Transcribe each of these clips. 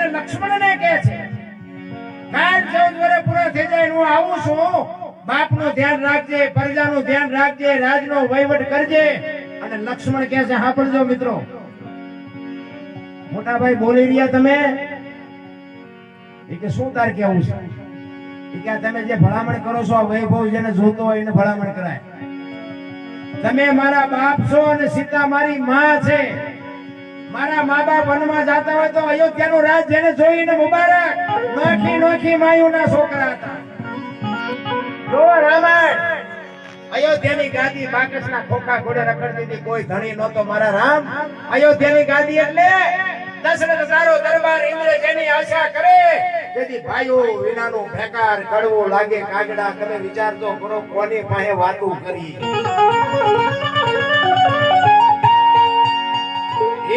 અને લક્ષ્મણને કહે છે, કાલ ચૌદ વર્ષ પૂરા થઈ જાય હું આવું છું. બાપનું ધ્યાન રાખજે, પ્રજાનું ધ્યાન રાખજે, રાજનો વહીવટ કરજે. અને લક્ષ્મણ કહે છે, સાંભળજો મિત્રો મોટા ભાઈ બોલી રહ્યા તમે. કે, શું તાર કેવું છે? કે તમે જે ભલામણ કરો છો વૈભવ જેને જોતો હોય એને ભલામણ કરાય. તમે મારા બાપ છો અને સીતા મારી માં છે. મારા મા બાપ વનમાં જાતા હોય તો અયોધ્યાનું રાજ જેને જોઈને મુબારક. નોખી નોખી માયુના છોકરા હતા. જો રામાયણ, અયોધ્યાની ગાદી બાકસના ખોખા ઘોડે રખડતી કોઈ ધણી નહોતો મારા રામ. અયોધ્યાની ગાદી એટલે દશરથ સારો દરબાર ઇન્દ્ર જેની આશા કરે. તેથી ભાઈઓ, વિનાનું ભેકાર, કડવું લાગે, કાગડા, તમે વિચારતો કરો કોની પાસે વાતું કરી.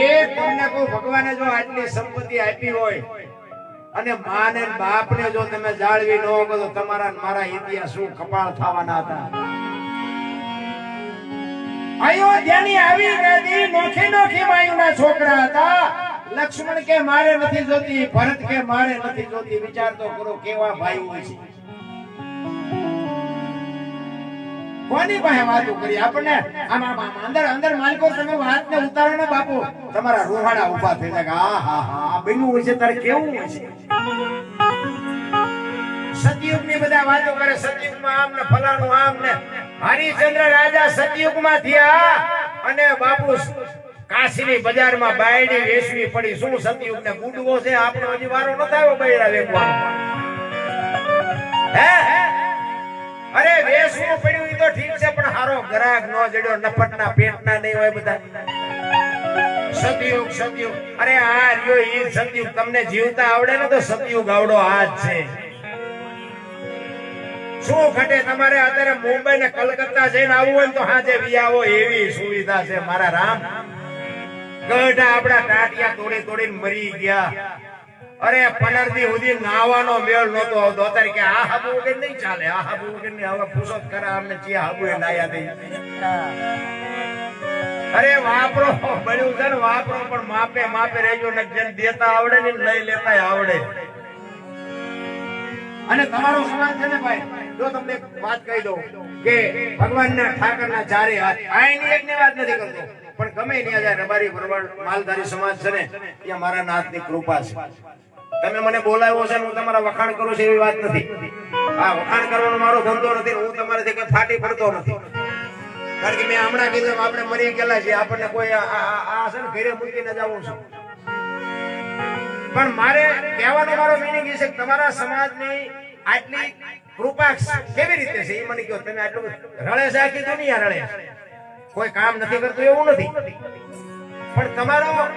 એ તમને કોઈ ભગવાને જો આટલી સંપત્તિ આપી હોય, અને મા ને બાપને જો તમે જાળવી ન શકો, તો તમારા મારા ઇતિહાસ શું કપાળ થવાના હતા? અયોધ્યાની આવી ગઈ નોખી નોખી માયુના છોકરા હતા. લક્ષ્મણ કે મારે નથી જોતી, ભરત કે મારે નથી જોતી, વિચાર તો કરો, કેવા ભાઈ હોય છે. કોની પાસે વાતો કરી? આપણને આમ અંદર અંદર માલિકો તમે વાત ને ઉતારો ને બાપુ. તમારા રોહાડા ઊભા થઈ જાય આ, હા હા, આ બન્યું હોય છે, તારે કેવું હોય છે? સતયુગની બધા વાતો કરે સતયુગમાં આમ ને ફલાણું આમ ને. હરિચંદ્ર રાજા સતયુગમાં થયા અને બાપુ કાશીની બજારમાં બાયડી વેચવી પડી. શું સતયુગ ને બુડવો છે? આપણે હજી વારો ન આવ્યો બૈરા વેચવાનો હે? અરે વેસવું પડ્યું એ તો ઠીક છે, પણ હારો ગ્રાહક નો જડ્યો નફટના પેટના નહીં હોય બધા. સતયુગ સતયુગ. અરે આ રહ્યો ઈ સતયુગ. તમને જીવતા આવડે ને તો સતયુગ આવડો આ જ છે. શું ઘટે? તમારે અત્યારે મુંબઈ ને કલકત્તા જઈને આવવું હોય તો હાજે વી આવો, એવી સુવિધા છે. મારા રામ. ગઢા આપણા ટાટિયા તોડી તોડીને મરી ગયા. અરે પંદર દી સુધી નાવાનો મેળ નતો આવતો. અત્યારે કે આ હાબુ વગર નહીં ચાલે, આ હાબુ વગર નહીં. હવે પૂછો કરે અમને જે હાબુ એ નાયા નહીં અરે, વાપરો. બન્યું છે ને, વાપરો, પણ માપે માપે રહેજો ને જેને દેતા આવડે ને લઈ લેતા આવડે. અને તમારો સમાજ છે ને ભાઈ, જો તમને વાત કહી દઉં કે ભગવાનના ઠાકરના ચારે હાથ આઈની એકની વાત નથી કરતો. પણ ગમે ત્યાં રબારી ભરવાડ માલધારી સમાજ છે ને, ત્યાં મારા નાથની કૃપા છે. તમે મને બોલાવ્યો છે, હું તમારા વખાણ કરું છું એવી વાત નથી. આ વખાણ કરવાનો મારો ધંધો નથી, હું તમારાથી કઈ ફાટી પડતો નથી. કારણ કે મેં હમણાં કીધું આપણે મરી ગયેલા છીએ, આપણને કોઈ આ- છે ને ઘરે મૂકીને જવું છે. પણ મારે કહેવાનો મારો મિનિંગ એ છે કે તમારા સમાજની આટલી કૃપા કેવી રીતે છે? એ મને કહો, તમે આટલું રળે છે આખી દુનિયા રળે કોઈ કામ નથી કરતું, એવું નથી. પણ તમારો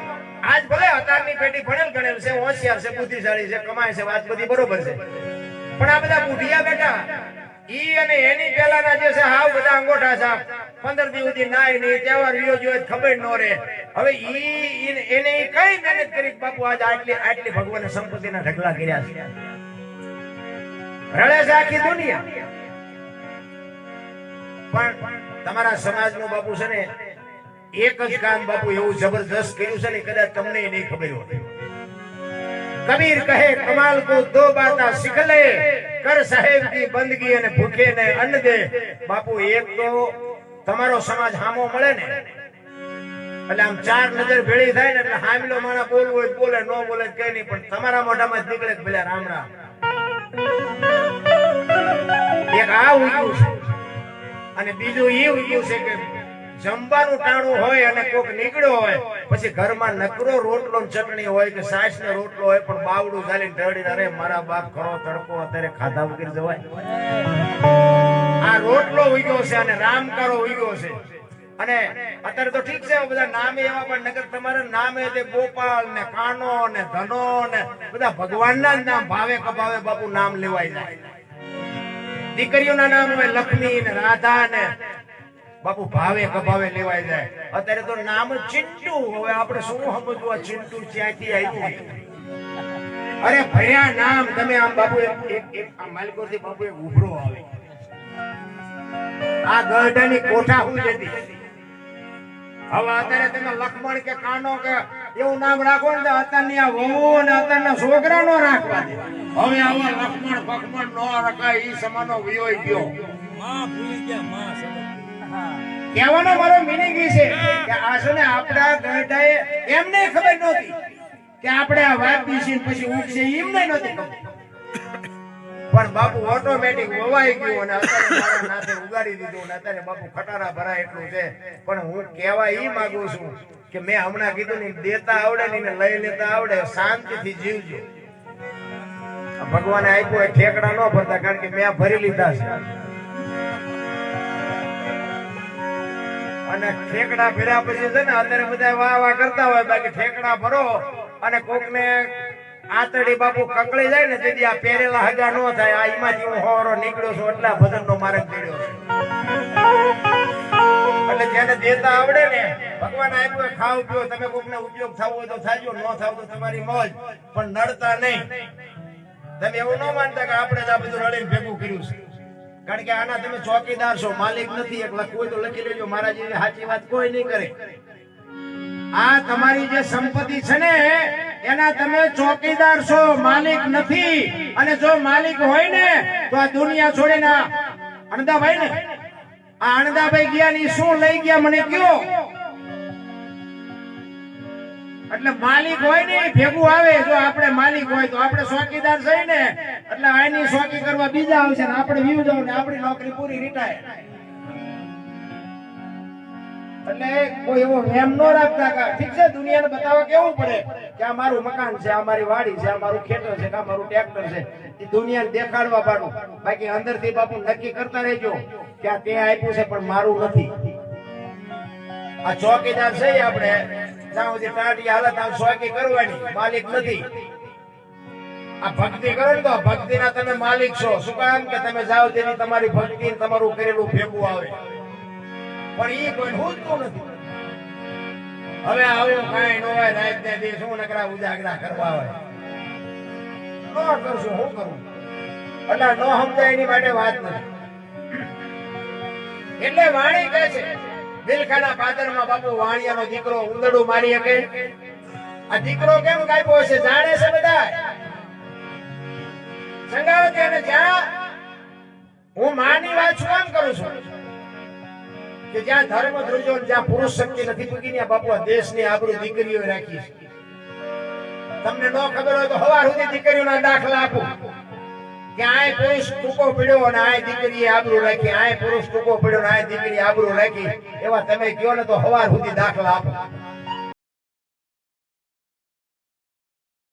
આજ ભલે અતારની પેટી ભણેલ ગણેલ છે, હોશિયાર છે, બુદ્ધિશાળી છે, કમાય છે, વાત બધી બરોબર છે. પણ આ બધા બુઢિયા બેટા, ઈ અને એની પહેલાના જે છે, હાવ બધા અંગોઠા છે. પંદર દિવસ સુધી નાય નહીં, તહેવાર વિયો જોઈએ ખબર ન રહે. હવે ઈ- એને ઈ કઈ મહેનત કરી બાપુ આજ આટલી આટલી ભગવાને સંપત્તિના ઢગલા કર્યા છે. રડે છે આખી દુનિયા. પણ તમારા સમાજનો બાપુ છે ને એક જ કામ બાપુ એવું જબરદસ્ત કર્યું છે ને કદાચ તમને નહીં ખબર હોય. કબીર કહે, કમાલ કો દો બાતા શીખ લે કર સાહેબ કી બંદગી અને ભૂખે ને અન્ન દે. બાપુ, એક તો તમારો સમાજ હામો મળે ને, એટલે આમ ચાર નજર ભેળી થાય ને એટલે હામલો માણા બોલવું હોય બોલે, ન બોલે કઈ નહીં, પણ તમારા મોઢામાં જ નીકળે ભલે રામ રામ. એક આ ઉગ્યું છે. અને બીજું એ ઉગ્યું છે કે જમવાનું ટાણું હોય અને કોક નીકળ્યો હોય, પછી ઘરમાં નકરો રોટલો ચટણી હોય કે સાસ ને રોટલો હોય, પણ બાવડું ચાલી ઢળી અરે મારા બાપ ખરો તડકો અત્યારે ખાધા વગર જવાય. આ રોટલો ઉગ્યો છે અને રામકારો ઉગ્યો છે. અને અત્યારે તો ઠીક છે બધા નામે એવા પણ નગર તમારે નામે તે ગોપાલ ને કાનો ને ધનો ને બધા ભગવાનના જ નામ ભાવે કભાવે બાપુ નામ લેવાય જાય. દીકરીઓના નામ હોય લક્ષ્મી ને રાધા ને બાપુ ભાવે કભાવે લેવાય જાય. અત્યારે તો નામ ચિંટુ, હવે આપણે શું સમજવું ચિંટુ ક્યાંથી આવ્યું અરે ભયા નામ, તમે આમ બાપુ એક એક આ માલિકોથી બાપુ એક ઉભરો આવે. આ ગઢની કોઠા હું જતી? હવે અત્યારે તમે લખમણ કે કાનો કે એવું નામ રાખો ને અત્યારની આ વહુ અને અત્યારના છોકરા નો રાખવા દે. હવે આવા લખમણ ભખમણ નો રખાય એ સમાનો વિયોય ગયો. માં ભૂલી ગયા, માં કહેવાનો મારો મિનિંગ એ છે કે આ છે ને આપણા ગઢાએ એમને ખબર નહોતી કે આપણે આ વાત દીશી પછી ઉગશે એમને નહોતી ખબર. પણ બાપુ ઓટોમેટિક વવાઈ ગયું અને અત્યારે નાથે ઉગાડી દીધું અને અત્યારે બાપુ ખટારા ભરાય એટલું છે. પણ હું કહેવા એ માંગુ છું કે મેં હમણાં કીધું ને, દેતા આવડે ને લઈ લેતા આવડે, શાંતિથી જીવજો. ભગવાને આપ્યો ઠેકડા ન ભરતા, કારણ કે મેં ભરી લીધા છે. અને ઠેકડા ફેર્યા પછી છે ને અત્યારે બધા વાહ વાહ કરતા હોય, બાકી ઠેકડા ભરો અને કોકને આતડી બાપુ કકળી જાય ને તેથી આ પહેરેલા હગા નો થાય, આ એમાંથી હું હોરો નીકળ્યો છું, એટલા ભજન નો માર્ગ છે. એટલે જેને દેતા આવડે ને, ભગવાન આપ્યું, ખાવ પીઓ, તમે કોકને ઉપયોગ થવો હોય તો થાજો, ન થાવ તો તમારી મોજ, પણ નડતા નહીં. તમે એવું ન માનતા કે આપણે જ આ બધું રડીને ભેગું કર્યું છે. કારણ કે આના તમે ચોકીદાર છો, માલિક નથી એકલા, કોઈ તો લખી લેજો મારા જેવી સાચી વાત કોઈ નહીં કરે. આ તમારી જે સંપત્તિ છે ને, એના તમે ચોકીદાર છો, માલિક નથી. અને જો માલિક હોય ને, તો આ દુનિયા છોડે ના અણદાભાઈ ને. આ અણદાભાઈ ગયા ની શું લઈ ગયા મને કયો? એટલે માલિક હોય ને ભેગું આવે, જો આપણે માલિક હોય તો આપણે ચોકીદાર થઈ ને એટલે આની શોખી કરવા બીજા આવશે ને આપણે વ્યુ જાવ ને આપણી નોકરી પૂરી રિટાયર. એટલે કોઈ એવો વેમ ન રાખતા કે ઠીક છે, દુનિયાને બતાવવા કેવું પડે? કે આ મારું મકાન છે, આ મારી વાડી છે, આ મારું ખેતર છે, આ મારું ટ્રેક્ટર છે. એ દુનિયાને દેખાડવા પાડું. બાકી અંદરથી બાપુ નક્કી કરતા રહેજો કે આ તે આપ્યું છે, પણ મારું નથી. આ ચોકીદાર છે આપણે, જ્યાં સુધી ટાટી હાલત, આમ ચોકી કરવાની, માલિક નથી. આ ભક્તિ કરો ને તો ભક્તિના તમે માલિક છો. શું કામ કે તમે જાઓ તેની તમારી ભક્તિ તમારું કરેલું ભેગું આવે? પણ એ કોઈ હોતું નથી. હવે આવ્યો કઈ નો હોય રાત ને દે શું નકરા ઉજાગરા કરવા હોય. ન કરશું શું કરું? એટલે ન સમજાય એની માટે વાત નથી. એટલે વાણી કહે છે, દિલખાના પાદરમાં બાપુ વાણિયાનો દીકરો ઉંદડું મારી શકે? આ દીકરો કેમ કાપ્યો છે? જાણે છે બધા હું માની વાત શું કામ કરું છું? કે જ્યાં ધર્મ ધ્રુજો જ્યાં પુરુષ શક્તિ નથી પૂકી ને બાપુ દેશની આબરૂ દીકરીઓ રાખી તમને ન ખબર હોય તો હવાર સુધી દીકરીઓના દાખલા આપો. કે આય પુરુષ ટૂંકો પડ્યો અને આય દીકરીએ આબરૂ રાખી. આય પુરુષ ટૂંકો પડ્યો અને આય દીકરી આબરૂ રાખી. એવા તમે કયો ને તો હવાર સુધી દાખલા આપો.